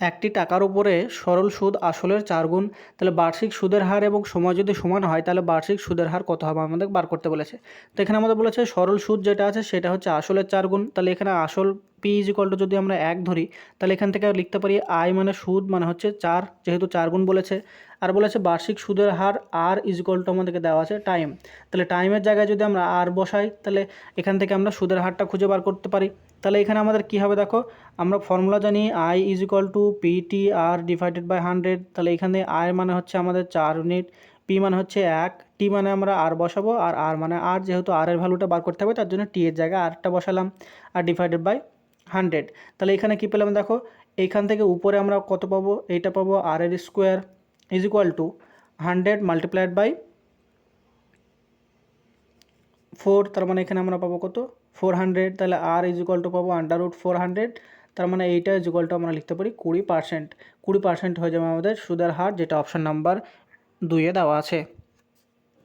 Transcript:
একটি টাকার উপরে সরল সুদ আসলের চার গুণ, তাহলে বার্ষিক সুদের হার এবং সময় যদি সমান হয়, তাহলে বার্ষিক সুদের হার কত হবে আমাদের বার করতে বলেছে। তো এখানে আমাদের বলেছে সরল সুদ যেটা আছে সেটা হচ্ছে আসলের চার গুণ, তাহলে এখানে আসল পি ইজ ইকল টু যদি আমরা এক ধরি, তাহলে এখান থেকে লিখতে পারি আই মানে সুদ মানে হচ্ছে চার, যেহেতু চার গুণ বলেছে। আর বলেছে বার্ষিক সুদের হার আর ইজ ইকল টু আমাদেরকে দেওয়া আছে টাইম তাহলে টাইমের জায়গায় যদি আমরা আর বসাই, তাহলে এখান থেকে আমরা সুদের হারটা খুঁজে বার করতে পারি। তাহলে এখানে আমাদের কী হবে দেখো, আমরা ফর্মুলা জানি I is equal to P T R divided by hundred তাহলে এখানে আই মানে হচ্ছে আমাদের চার ইউনিট পি মানে হচ্ছে এক টি মানে আমরা আর বসাবো, আর আর মানে আর যেহেতু আর এর ভ্যালুটা বার করতে হবে, তার জন্য টি এর জায়গায় আরটা বসালাম, আর ডিভাইডেড বাই হান্ড্রেড। তাহলে এখানে কী পেলাম দেখো? এইখান থেকে উপরে আমরা কত পাবো? এইটা পাবো আর এর square is equal to hundred multiplied by four তার মানে এখানে আমরা পাবো কত? ফোর হান্ড্রেড তাহলে আর ইজ ইকুয়াল টু পাবো আন্ডার রুট ফোর হান্ড্রেড তার মানে এইটা ইজ ইকুয়াল টু আমরা লিখতে পারি কুড়ি পার্সেন্ট কুড়ি পার্সেন্ট হয়ে যাবে আমাদের সুদের হার, যেটা অপশান নাম্বার দুইয়ে দেওয়া আছে।